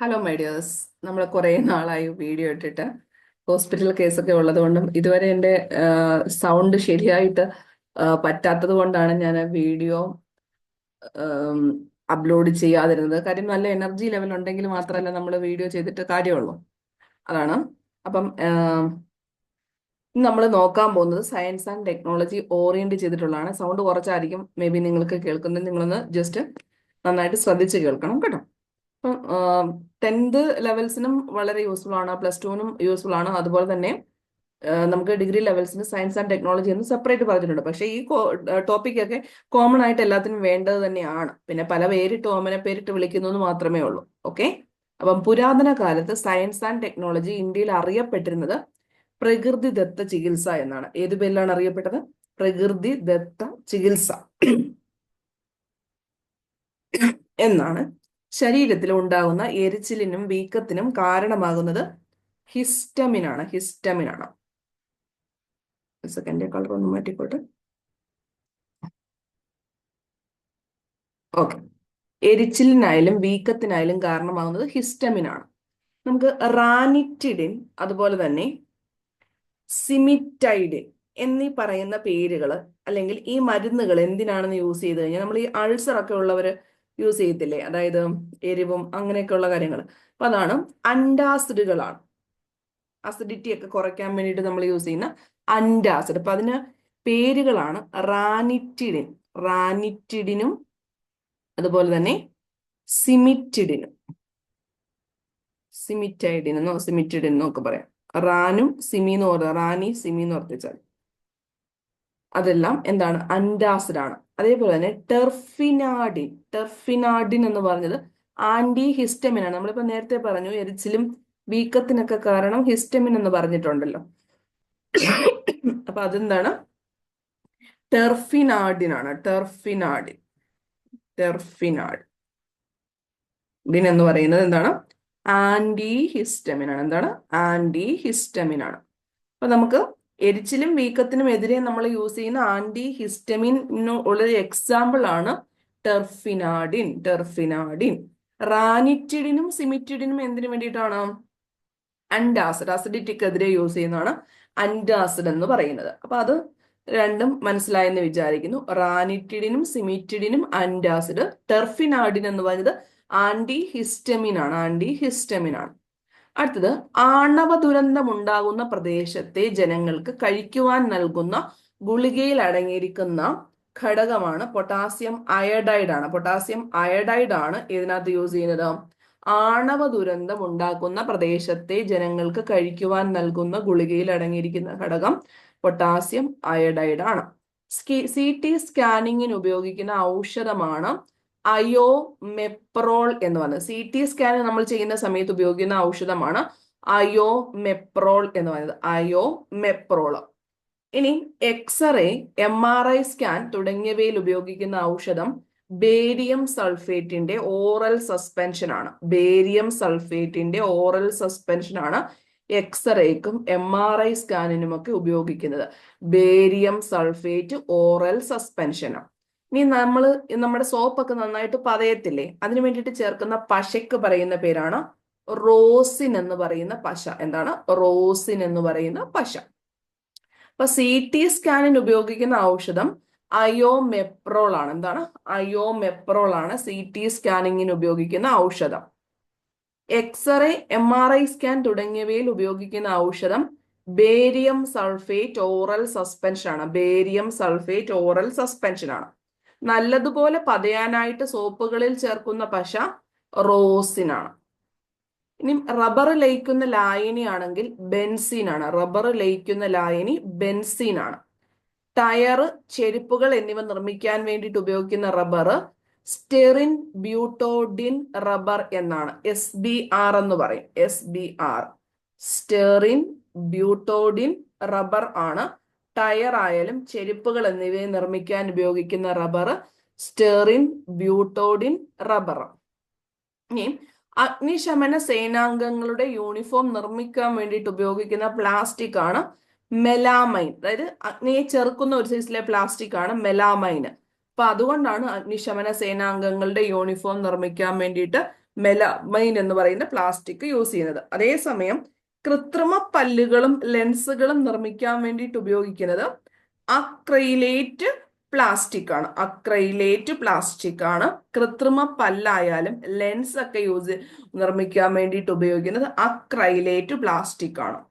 Hello my dears നമ്മൾ കുറേ നാളായി വീഡിയോ ഇട്ടിട്ട് ഹോസ്പിറ്റൽ കേസൊക്കെ ഉള്ളത് കൊണ്ടും ഇതുവരെ എന്റെ സൗണ്ട് ശരിയായിട്ട് പറ്റാത്തത് കൊണ്ടാണ് ഞാൻ വീഡിയോ അപ്ലോഡ് ചെയ്യാതിരുന്നത്. കാര്യം നല്ല എനർജി ലെവൽ ഉണ്ടെങ്കിൽ മാത്രമല്ല നമ്മൾ വീഡിയോ ചെയ്തിട്ട് കാര്യമുള്ളൂ. അതാണ്. അപ്പം നമ്മൾ നോക്കാൻ പോകുന്നത് സയൻസ് ആൻഡ് ടെക്നോളജി ഓറിയന്റ് ചെയ്തിട്ടുള്ളതാണ്. സൗണ്ട് കുറച്ചായിരിക്കും. മേ ബി നിങ്ങൾക്ക് കേൾക്കുന്നത് നിങ്ങളൊന്ന് ജസ്റ്റ് നന്നായിട്ട് ശ്രദ്ധിച്ച് കേൾക്കണം കേട്ടോ. അപ്പം ടെൻത്ത് ലെവൽസിനും വളരെ യൂസ്ഫുൾ ആണ് പ്ലസ് ടുവിനും യൂസ്ഫുൾ ആണ്. അതുപോലെ തന്നെ നമുക്ക് ഡിഗ്രി ലെവൽസിന് സയൻസ് ആൻഡ് ടെക്നോളജി എന്ന് സെപ്പറേറ്റ് പറഞ്ഞിട്ടുണ്ട്. പക്ഷേ ഈ ടോപ്പിക് ഒക്കെ കോമൺ ആയിട്ട് എല്ലാത്തിനും വേണ്ടത് തന്നെയാണ്. പിന്നെ പല പേരിട്ട് ഓമനെ പേരിട്ട് വിളിക്കുന്നു എന്ന് മാത്രമേ ഉള്ളൂ. ഓക്കെ? അപ്പം പുരാതന കാലത്ത് സയൻസ് ആൻഡ് ടെക്നോളജി ഇന്ത്യയിൽ അറിയപ്പെട്ടിരുന്നത് പ്രകൃതി ദത്ത ചികിത്സ എന്നാണ്. ഏത് പേരിലാണ് അറിയപ്പെട്ടത്? പ്രകൃതി ദത്ത ചികിത്സ എന്നാണ്. ശരീരത്തിൽ ഉണ്ടാകുന്ന എരിച്ചിലിനും വീക്കത്തിനും കാരണമാകുന്നത് ഹിസ്റ്റമിനാണ് ഹിസ്റ്റമിനാണ്. സെക്കൻഡ് കളർ ഒന്ന് മാറ്റിക്കോട്ടെ. ഓക്കെ എരിച്ചിലിനായാലും വീക്കത്തിനായാലും കാരണമാകുന്നത് ഹിസ്റ്റമിനാണ്. നമുക്ക് റാനിറ്റിഡിൻ അതുപോലെ തന്നെ സിമിറ്റൈഡിൻ എന്നീ പറയുന്ന പേരുകൾ അല്ലെങ്കിൽ ഈ മരുന്നുകൾ എന്തിനാണെന്ന് യൂസ് ചെയ്ത് കഴിഞ്ഞാൽ നമ്മൾ ഈ അൾസർ ഒക്കെ ഉള്ളവർ യൂസ് ചെയ്യത്തില്ലേ? അതായത് എരിവും അങ്ങനെയൊക്കെയുള്ള കാര്യങ്ങൾ അപ്പൊ അതാണ് അൻഡാസിഡുകളാണ് അസിഡിറ്റി ഒക്കെ കുറയ്ക്കാൻ വേണ്ടിയിട്ട് നമ്മൾ യൂസ് ചെയ്യുന്ന അൻഡാസിഡ് അപ്പൊ അതിന് പേരുകളാണ് റാനിറ്റിഡിൻ. റാനിറ്റിഡിനും അതുപോലെ തന്നെ സിമിറ്റിഡിനും. സിമിറ്റൈഡിനെന്നോ സിമിറ്റിഡിനെന്നോ ഒക്കെ പറയാം. റാനും സിമി എന്ന് പറയുക റാനി സിമി എന്ന് ഓർത്തിച്ചാൽ. അതെല്ലാം എന്താണ്? അൻഡാസിഡ് ആണ് അതേപോലെ തന്നെ ടെർഫിനാഡിൻ ടെർഫിനാഡിൻ എന്ന് പറഞ്ഞത് ആന്റി ഹിസ്റ്റമിൻ ആണ് നമ്മളിപ്പോ നേരത്തെ പറഞ്ഞു എരിച്ചിലും വീക്കത്തിനൊക്കെ കാരണം ഹിസ്റ്റമിൻ എന്ന് പറഞ്ഞിട്ടുണ്ടല്ലോ. അപ്പൊ അതെന്താണ്? ടെർഫിനാഡിൻ ആണ് ടെർഫിനാഡിൻ ടെർഫിനാഡ്. ഡിൻ എന്ന് പറയുന്നത് എന്താണ്? ആന്റി ഹിസ്റ്റമിൻ ആണ് എന്താണ്? ആന്റി ഹിസ്റ്റമിൻ ആണ് അപ്പൊ നമുക്ക് എരിച്ചിലും വീക്കത്തിനും എതിരെ നമ്മൾ യൂസ് ചെയ്യുന്ന ആന്റി ഹിസ്റ്റമിൻ ഉള്ളൊരു എക്സാമ്പിൾ ആണ് ടെർഫിനാഡിൻ ടെർഫിനാഡിൻ റാനിറ്റിഡിനും സിമിറ്റിഡിനും എന്തിനു വേണ്ടിയിട്ടാണ്? അൻഡാസിഡ് അസിഡിറ്റിക്ക് എതിരെ യൂസ് ചെയ്യുന്നതാണ് അൻഡാസിഡ് എന്ന് പറയുന്നത്. അപ്പൊ അത് രണ്ടും മനസ്സിലായെന്ന് വിചാരിക്കുന്നു. റാനിറ്റിഡിനും സിമിറ്റിഡിനും അൻഡാസിഡ് ടെർഫിനാഡിൻ എന്ന് പറയുന്നത് ആന്റി ഹിസ്റ്റമിൻ ആണ് ആന്റി ഹിസ്റ്റമിൻ ആണ്. അടുത്തത് ആണവ ദുരന്തം ഉണ്ടാകുന്ന പ്രദേശത്തെ ജനങ്ങൾക്ക് കഴിക്കുവാൻ നൽകുന്ന ഗുളികയിൽ അടങ്ങിയിരിക്കുന്ന ഘടകമാണ് പൊട്ടാസ്യം അയഡൈഡ് ആണ്. പൊട്ടാസ്യം അയഡൈഡ് ആണ് ഇതിനകത്ത് യൂസ് ചെയ്യുന്നത്. ആണവ ദുരന്തം ഉണ്ടാക്കുന്ന പ്രദേശത്തെ ജനങ്ങൾക്ക് കഴിക്കുവാൻ നൽകുന്ന ഗുളികയിൽ അടങ്ങിയിരിക്കുന്ന ഘടകം പൊട്ടാസ്യം അയഡൈഡ് ആണ്. സി ടി സ്കാനിങ്ങിന് ഉപയോഗിക്കുന്ന ഔഷധമാണ് അയോ മെപ്രോൾ എന്ന് പറയുന്നത്. സി ടി സ്കാൻ നമ്മൾ ചെയ്യുന്ന സമയത്ത് ഉപയോഗിക്കുന്ന ഔഷധമാണ് അയോ മെപ്രോൾ എന്ന് പറയുന്നത്. അയോ മെപ്രോൾ. ഇനി X ray M R I scan തുടങ്ങിയവയിൽ ഉപയോഗിക്കുന്ന ഔഷധം ബേരിയം സൾഫേറ്റിന്റെ ഓറൽ സസ്പെൻഷൻ ആണ്. ബേരിയം സൾഫേറ്റിന്റെ ഓറൽ സസ്പെൻഷൻ ആണ് എക്സ്റേക്കും എം ആർ ഐ സ്കാനിനുമൊക്കെ ഉപയോഗിക്കുന്നത്. ബേരിയം സൾഫേറ്റ് ഓറൽ സസ്പെൻഷനാണ് ഇനി നമ്മൾ നമ്മുടെ സോപ്പൊക്കെ നന്നായിട്ട് പതയത്തില്ലേ? അതിനു വേണ്ടിയിട്ട് ചേർക്കുന്ന പശയ്ക്ക് പറയുന്ന പേരാണ് റോസിൻ എന്ന് പറയുന്ന പശ. എന്താണ്? റോസിൻ എന്ന് പറയുന്ന പശ. അപ്പൊ സി ടി സ്കാനിന് ഉപയോഗിക്കുന്ന ഔഷധം അയോമെപ്രോൾ ആണ്. എന്താണ്? അയോമെപ്രോൾ ആണ് സി ടി സ്കാനിങ്ങിന് ഉപയോഗിക്കുന്ന ഔഷധം. X ray M R I scan തുടങ്ങിയവയിൽ ഉപയോഗിക്കുന്ന ഔഷധം ബേരിയം സൾഫേറ്റ് ഓറൽ സസ്പെൻഷൻ ആണ് ബേരിയം സൾഫേറ്റ് ഓറൽ സസ്പെൻഷൻ ആണ് നല്ലതുപോലെ പതയാനായിട്ട് സോപ്പുകളിൽ ചേർക്കുന്ന പശ റോസിനാണ്. ഇനി റബ്ബർ ലയിക്കുന്ന ലായനി ആണെങ്കിൽ ബെൻസീനാണ്. റബ്ബർ ലയിക്കുന്ന ലായനി ബെൻസീനാണ്. ടയർ ചെരുപ്പുകൾ എന്നിവ നിർമ്മിക്കാൻ വേണ്ടിയിട്ട് ഉപയോഗിക്കുന്ന റബ്ബർ സ്റ്റെറിൻ ബ്യൂട്ടോഡിൻ റബ്ബർ എന്നാണ്. എസ് ബി ആർ എന്ന് പറയും. S B R styrene butadiene rubber ആണ്. ടയർ ആയാലും ചെരുപ്പുകൾ എന്നിവയെ നിർമ്മിക്കാൻ ഉപയോഗിക്കുന്ന റബ്ബർ സ്റ്റെറിൻ ബ്യൂട്ടോഡിൻ റബ്ബർ ഇനി അഗ്നിശമന സേനാംഗങ്ങളുടെ യൂണിഫോം നിർമ്മിക്കാൻ വേണ്ടിയിട്ട് ഉപയോഗിക്കുന്ന പ്ലാസ്റ്റിക് ആണ് മെലാമൈൻ അതായത് അഗ്നിയെ ചെറുക്കുന്ന ഒരു സൈസിലെ പ്ലാസ്റ്റിക് ആണ് മെലാമൈൻ അപ്പൊ അതുകൊണ്ടാണ് അഗ്നിശമന സേനാംഗങ്ങളുടെ യൂണിഫോം നിർമ്മിക്കാൻ വേണ്ടിയിട്ട് മെലാമൈൻ എന്ന് പറയുന്ന പ്ലാസ്റ്റിക് യൂസ് ചെയ്യുന്നത്. അതേസമയം കൃത്രിമ പല്ലുകളും ലെൻസുകളും നിർമ്മിക്കാൻ വേണ്ടിയിട്ട് ഉപയോഗിക്കുന്നത് അക്രൈലേറ്റ് പ്ലാസ്റ്റിക് ആണ്. അക്രൈലേറ്റ് പ്ലാസ്റ്റിക് ആണ്. കൃത്രിമ പല്ലായാലും ലെൻസ് ഒക്കെ യൂസ് നിർമ്മിക്കാൻ വേണ്ടിയിട്ട് ഉപയോഗിക്കുന്നത് അക്രൈലേറ്റ് പ്ലാസ്റ്റിക് ആണ്.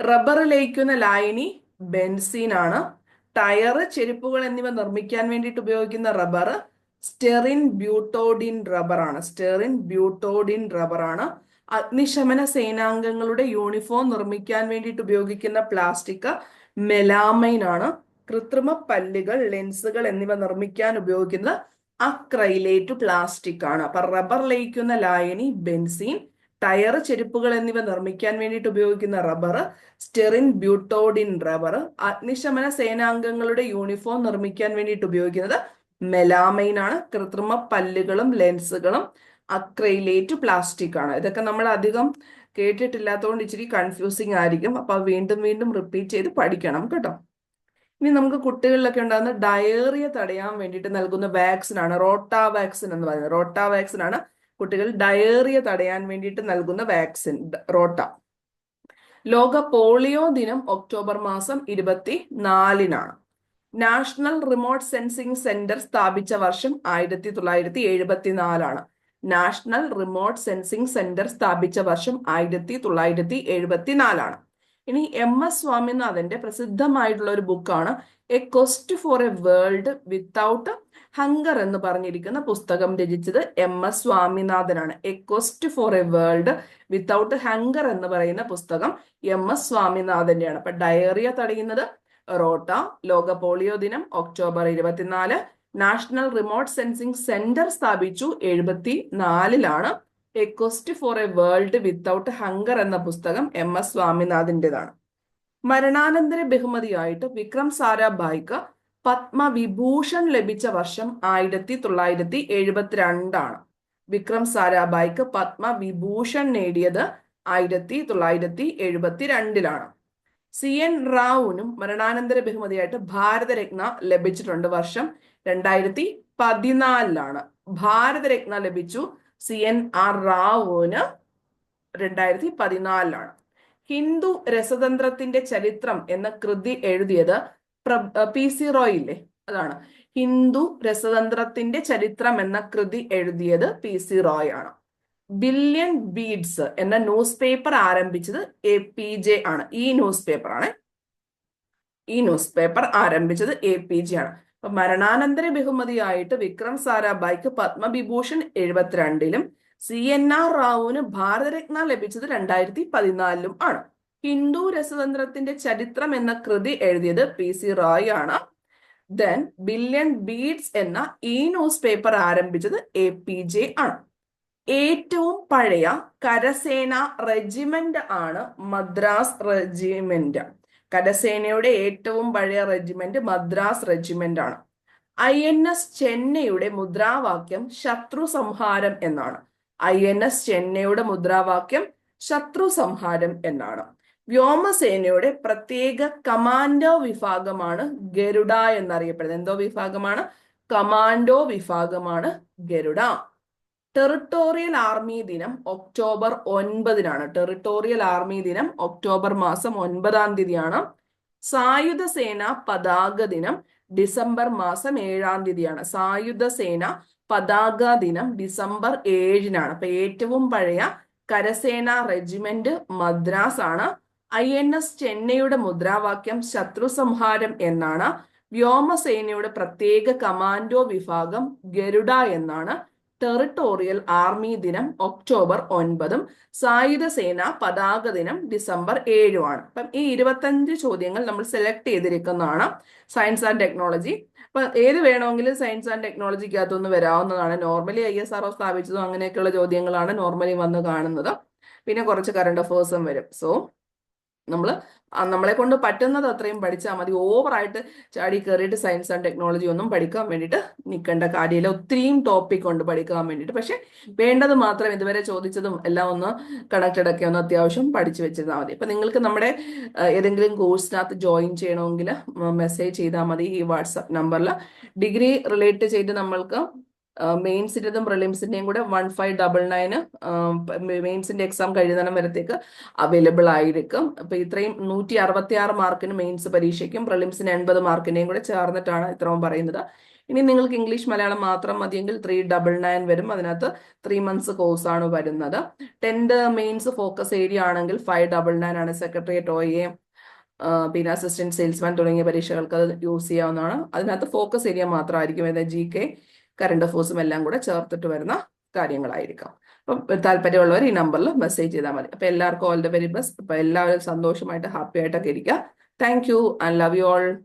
റബ്ബർ ലയിക്കുന്ന ലായനി ബെൻസീൻ ആണ്. ടയർ ചെരുപ്പുകൾ എന്നിവ നിർമ്മിക്കാൻ വേണ്ടിയിട്ട് ഉപയോഗിക്കുന്ന റബ്ബർ സ്റ്റെറിൻ ബ്യൂട്ടോഡിൻ റബ്ബർ ആണ്. സ്റ്റെറിൻ ബ്യൂട്ടോഡിൻ റബ്ബർ ആണ്. അഗ്നിശമന സേനാംഗങ്ങളുടെ യൂണിഫോം നിർമ്മിക്കാൻ വേണ്ടിയിട്ട് ഉപയോഗിക്കുന്ന പ്ലാസ്റ്റിക് മെലാമൈൻ ആണ്. കൃത്രിമ പല്ലുകൾ ലെൻസുകൾ എന്നിവ നിർമ്മിക്കാൻ ഉപയോഗിക്കുന്നത് അക്രൈലേറ്റ് പ്ലാസ്റ്റിക് ആണ്. അപ്പൊ റബ്ബർ ലയിക്കുന്ന ലായനി ബെൻസീൻ ടയർ ചെരുപ്പുകൾ എന്നിവ നിർമ്മിക്കാൻ വേണ്ടിയിട്ട് ഉപയോഗിക്കുന്ന റബ്ബർ സ്റ്റെറിൻ ബ്യൂട്ടോഡിൻ റബ്ബർ അഗ്നിശമന സേനാംഗങ്ങളുടെ യൂണിഫോം നിർമ്മിക്കാൻ വേണ്ടിയിട്ട് ഉപയോഗിക്കുന്നത് മെലാമൈൻ ആണ്. കൃത്രിമ പല്ലുകളും ലെൻസുകളും അക്രൈലേറ്റ് പ്ലാസ്റ്റിക് ആണ്. ഇതൊക്കെ നമ്മൾ അധികം കേട്ടിട്ടില്ലാത്തതുകൊണ്ട് ഇച്ചിരി കൺഫ്യൂസിങ് ആയിരിക്കും. അപ്പൊ വീണ്ടും വീണ്ടും റിപ്പീറ്റ് ചെയ്ത് പഠിക്കണം കേട്ടോ. ഇനി നമുക്ക് കുട്ടികളിലൊക്കെ ഉണ്ടാകുന്ന ഡയേറിയ തടയാൻ വേണ്ടിയിട്ട് നൽകുന്ന വാക്സിൻ ആണ്. റോട്ടാ വാക്സിൻ എന്ന് പറയുന്നത്. റോട്ടാ വാക്സിൻ ആണ് കുട്ടികൾ ഡയേറിയ തടയാൻ വേണ്ടിയിട്ട് നൽകുന്ന വാക്സിൻ റോട്ട. ലോക പോളിയോ ദിനം ഒക്ടോബർ മാസം ഇരുപത്തി നാലിനാണ് നാഷണൽ റിമോട്ട് സെൻസിംഗ് സെന്റർ സ്ഥാപിച്ച വർഷം ആയിരത്തി തൊള്ളായിരത്തി എഴുപത്തിനാലാണ്. നാഷണൽ റിമോട്ട് സെൻസിംഗ് സെന്റർ സ്ഥാപിച്ച വർഷം ആയിരത്തി തൊള്ളായിരത്തി എഴുപത്തിനാലാണ്. ഇനി എം എസ് സ്വാമിനാഥന്റെ പ്രസിദ്ധമായിട്ടുള്ള ഒരു ബുക്കാണ് a quest for a world without hunger എന്ന് പറഞ്ഞിരിക്കുന്ന പുസ്തകം രചിച്ചത് M S സ്വാമിനാഥനാണ്. A quest for a world without hunger എന്ന് പറയുന്ന പുസ്തകം എം എസ് സ്വാമിനാഥന്റെയാണ്. അപ്പൊ ഡയറിയ തടയുന്നത് റോട്ട ലോക പോളിയോ ദിനം ഒക്ടോബർ ഇരുപത്തിനാല് നാഷണൽ റിമോട്ട് സെൻസിംഗ് സെന്റർ സ്ഥാപിച്ചു എഴുപത്തി നാലിലാണ് a quest for a world without hunger എന്ന പുസ്തകം എം എസ് സ്വാമിനാഥിന്റെതാണ്. മരണാനന്തര ബഹുമതിയായിട്ട് വിക്രം സാരാഭായിക്ക് പത്മവിഭൂഷൺ ലഭിച്ച വർഷം ആയിരത്തി തൊള്ളായിരത്തി എഴുപത്തിരണ്ടാണ് വിക്രം സാരാഭായിക്ക് പത്മവിഭൂഷൺ നേടിയത് ആയിരത്തി തൊള്ളായിരത്തി എഴുപത്തിരണ്ടിലാണ് സി എൻ റാവുവിനും മരണാനന്തര ബഹുമതിയായിട്ട് ഭാരതരത്ന ലഭിച്ചിട്ടുണ്ട് വർഷം രണ്ടായിരത്തി പതിനാലിലാണ് ഭാരതരത്ന ലഭിച്ചു സി എൻ ആർ റാവുവിന് രണ്ടായിരത്തി പതിനാലിലാണ് ഹിന്ദു രസതന്ത്രത്തിന്റെ ചരിത്രം എന്ന കൃതി എഴുതിയത് പി സി റോയ് ഇല്ലേ അതാണ്. ഹിന്ദു രസതന്ത്രത്തിന്റെ ചരിത്രം എന്ന കൃതി എഴുതിയത് പി സി റോയ് ആണ് ബില്യൺ ബീഡ്സ് എന്ന ന്യൂസ് പേപ്പർ ആരംഭിച്ചത് എ പി ജെ ആണ്. ഈ ന്യൂസ് പേപ്പർ ആണ് ഈ ന്യൂസ് പേപ്പർ ആരംഭിച്ചത് എ പി ജെ ആണ്. അപ്പൊ മരണാനന്തര ബഹുമതിയായിട്ട് വിക്രം സാരാഭായിക്ക് പത്മവിഭൂഷൺ എഴുപത്തിരണ്ടിലും സി എൻ ആർ റാവുവിന് ഭാരതരത്ന ലഭിച്ചത് രണ്ടായിരത്തി പതിനാലിലും ആണ്. ഹിന്ദു രസതന്ത്രത്തിന്റെ ചരിത്രം എന്ന കൃതി എഴുതിയത് പി സി റായ് ആണ്. ദെൻ ബില്യൺ ബീഡ്സ് എന്ന ഈ ന്യൂസ് പേപ്പർ ആരംഭിച്ചത് എ പി ജെ ആണ്. ഏറ്റവും പഴയ കരസേന റെജിമെന്റ് ആണ് മദ്രാസ് റെജിമെന്റ് കരസേനയുടെ ഏറ്റവും പഴയ റെജിമെന്റ് മദ്രാസ് റെജിമെന്റ് ആണ്. ഐ എൻ എസ് ചെന്നൈയുടെ മുദ്രാവാക്യം ശത്രു സംഹാരം എന്നാണ്. ഐ എൻ എസ് ചെന്നൈയുടെ മുദ്രാവാക്യം ശത്രു സംഹാരം എന്നാണ്. വ്യോമസേനയുടെ പ്രത്യേക കമാൻഡോ വിഭാഗമാണ് ഗരുഡ എന്നറിയപ്പെടുന്നത്. എന്തോ വിഭാഗമാണ്? കമാൻഡോ വിഭാഗമാണ് ഗരുഡ. ടെറിട്ടോറിയൽ ആർമി ദിനം ഒക്ടോബർ ഒൻപതിനാണ്. ടെറിട്ടോറിയൽ ആർമി ദിനം ഒക്ടോബർ മാസം ഒൻപതാം തീയതിയാണ്. സായുധ സേന പതാക ദിനം ഡിസംബർ മാസം ഏഴാം തീയതിയാണ്. സായുധ സേന പതാക ദിനം ഡിസംബർ ഏഴിനാണ്. അപ്പൊ ഏറ്റവും പഴയ കരസേന റെജിമെന്റ് മദ്രാസ് ആണ്. ഐ എൻ എസ് ചെന്നൈയുടെ മുദ്രാവാക്യം ശത്രു സംഹാരം എന്നാണ്. വ്യോമസേനയുടെ പ്രത്യേക കമാൻഡോ വിഭാഗം ഗരുഡ എന്നാണ്. ടെറിട്ടോറിയൽ ആർമി ദിനം ഒക്ടോബർ ഒൻപതും സായുധ സേന പതാക ദിനം ഡിസംബർ ഏഴുമാണ്. അപ്പം ഈ ഇരുപത്തഞ്ച് ചോദ്യങ്ങൾ നമ്മൾ സെലക്ട് ചെയ്തിരിക്കുന്നതാണ് സയൻസ് ആൻഡ് ടെക്നോളജി അപ്പൊ ഏത് വേണമെങ്കിലും സയൻസ് ആൻഡ് ടെക്നോളജിക്കകത്തൊന്ന് വരാവുന്നതാണ്. നോർമലി ഐ എസ് ആർ സ്ഥാപിച്ചതും അങ്ങനെയൊക്കെയുള്ള ചോദ്യങ്ങളാണ് നോർമലി വന്ന് കാണുന്നത്. പിന്നെ കുറച്ച് കറണ്ട് അഫേഴ്സും വരും. സോ നമ്മൾ നമ്മളെ കൊണ്ട് പറ്റുന്നത് അത്രയും പഠിച്ചാൽ മതി. ഓവറായിട്ട് ചാടി കയറിയിട്ട് സയൻസ് ആൻഡ് ടെക്നോളജി ഒന്നും പഠിക്കാൻ വേണ്ടിയിട്ട് നിൽക്കേണ്ട കാര്യമില്ല. ഒത്തിരിയും ടോപ്പിക് ഉണ്ട് പഠിക്കാൻ വേണ്ടിയിട്ട്. പക്ഷെ വേണ്ടത് മാത്രം ഇതുവരെ ചോദിച്ചതും എല്ലാം ഒന്ന് കണക്റ്റഡ് ഒക്കെ ഒന്ന് അത്യാവശ്യം പഠിച്ചു വെച്ചിരുന്നാൽ മതി. ഇപ്പം നിങ്ങൾക്ക് നമ്മുടെ ഏതെങ്കിലും കോഴ്സിനകത്ത് ജോയിൻ ചെയ്യണമെങ്കിൽ മെസ്സേജ് ചെയ്താൽ മതി ഈ വാട്സപ്പ് നമ്പറിൽ ഡിഗ്രി റിലേറ്റ് ചെയ്ത് നമ്മൾക്ക് മെയിൻസിന്റെതും പ്രിലിംസിന്റെയും കൂടെ വൺ ഫൈവ് ഡബിൾ നയന് മെയിൻസിന്റെ എക്സാം കഴിയുന്നിടം വരത്തേക്ക് അവൈലബിൾ ആയിരിക്കും. അപ്പോൾ ഇത്രയും നൂറ്റി അറുപത്തി ആറ് മാർക്കിന് മെയിൻസ് പരീക്ഷയ്ക്കും പ്രിലിംസിന് എൺപത് മാർക്കിന്റെയും കൂടെ ചേർന്നിട്ടാണ് ഇത്രയും പറയുന്നത്. ഇനി നിങ്ങൾക്ക് ഇംഗ്ലീഷ് മലയാളം മാത്രം മതിയെങ്കിൽ ത്രീ ഡബിൾ നയൻ വരും. അതിനകത്ത് ത്രീ മന്ത്സ് കോഴ്സാണ് വരുന്നത്. ടെൻത് മെയിൻസ് ഫോക്കസ് ഏരിയ ആണെങ്കിൽ ഫൈവ് ഡബിൾ നയൻ ആണ്. സെക്രട്ടറിയേറ്റ് ഒ എ പിന്നെ അസിസ്റ്റന്റ് സെയിൽസ്മാൻ തുടങ്ങിയ പരീക്ഷകൾക്ക് അത് യൂസ് ചെയ്യാവുന്നതാണ്. അതിനകത്ത് ഫോക്കസ് ഏരിയ മാത്രമായിരിക്കും. അതായത് ജി കെ കറണ്ട് അഫേഴ്സും എല്ലാം കൂടെ ചേർത്തിട്ട് വരുന്ന കാര്യങ്ങളായിരിക്കാം. അപ്പം താല്പര്യമുള്ളവർ ഈ നമ്പറിൽ മെസ്സേജ് ചെയ്താൽ മതി. അപ്പം എല്ലാവർക്കും ഓൾ ദ വെരി ബെസ്റ്റ് അപ്പം എല്ലാവരും സന്തോഷമായിട്ട് ഹാപ്പി ആയിട്ടൊക്കെ ഇരിക്കുക. Thank you and love you all